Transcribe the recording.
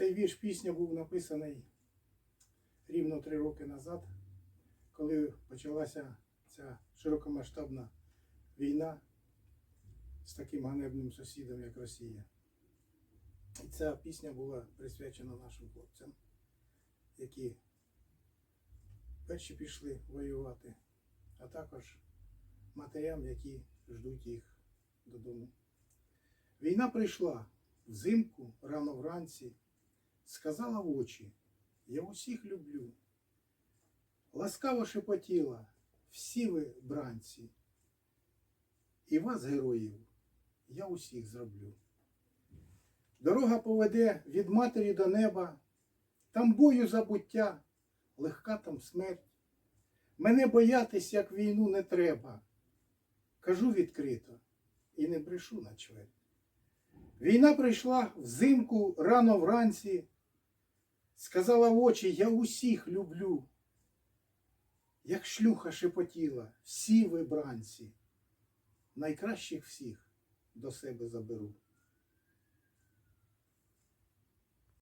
Цей вірш пісня був написаний рівно три роки назад, коли почалася ця широкомасштабна війна з таким ганебним сусідом, як Росія. І ця пісня була присвячена нашим хлопцям, які перші пішли воювати, а також матерям, які ждуть їх додому. Війна прийшла взимку, рано вранці, сказала в очі, я усіх люблю. Ласкаво шепотіла, всі ви бранці, і вас, героїв, я усіх зроблю. Дорога поведе від матері до неба, там бою забуття, легка там смерть. Мене боятись, як війну, не треба. Кажу відкрито і не брешу на чверть. Війна прийшла взимку рано вранці, сказала в очі, я усіх люблю. Як шлюха шепотіла, всі ви бранці, найкращих всіх до себе заберу.